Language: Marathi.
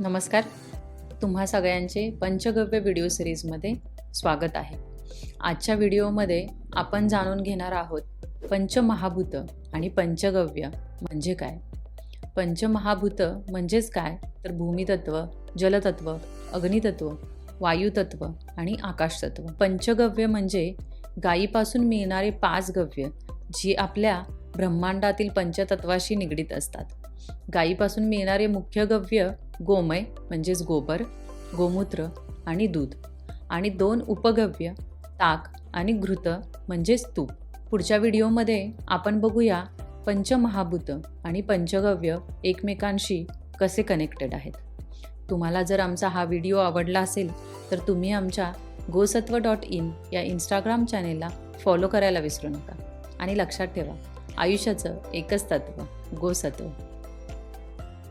नमस्कार. तुम्हा सगळ्यांचे पंचगव्य व्हिडिओ सिरीजमध्ये स्वागत आहे. आजच्या व्हिडिओमध्ये आपण जाणून घेणार आहोत पंचमहाभूत आणि पंचगव्य म्हणजे काय? पंचमहाभूत म्हणजेच काय? तर भूमितत्व जलतत्व अग्नितत्व वायुतत्व आणि आकाशतत्व. पंचगव्य म्हणजे गायीपासून मिळणारे पाच गव्य जी आपल्या ब्रह्मांडातील पंचतत्वाशी निगडीत असतात. गायीपासून मिळणारे मुख्य गव्य गोमय म्हणजेच गोबर गोमूत्र आणि दूध. आणि दोन उपगव्य ताक आणि घृत म्हणजेच तूप. पुढच्या व्हिडिओमध्ये आपण बघूया पंचमहाभूत आणि पंचगव्य एकमेकांशी कसे कनेक्टेड आहेत. तुम्हाला जर आमचा हा व्हिडिओ आवडला असेल तर तुम्ही आमच्या गोसत्व डॉट इन या इंस्टाग्राम चॅनेलला फॉलो करायला विसरू नका. आणि लक्षात ठेवा आयुष्याचं एकच तत्व गोसत्व.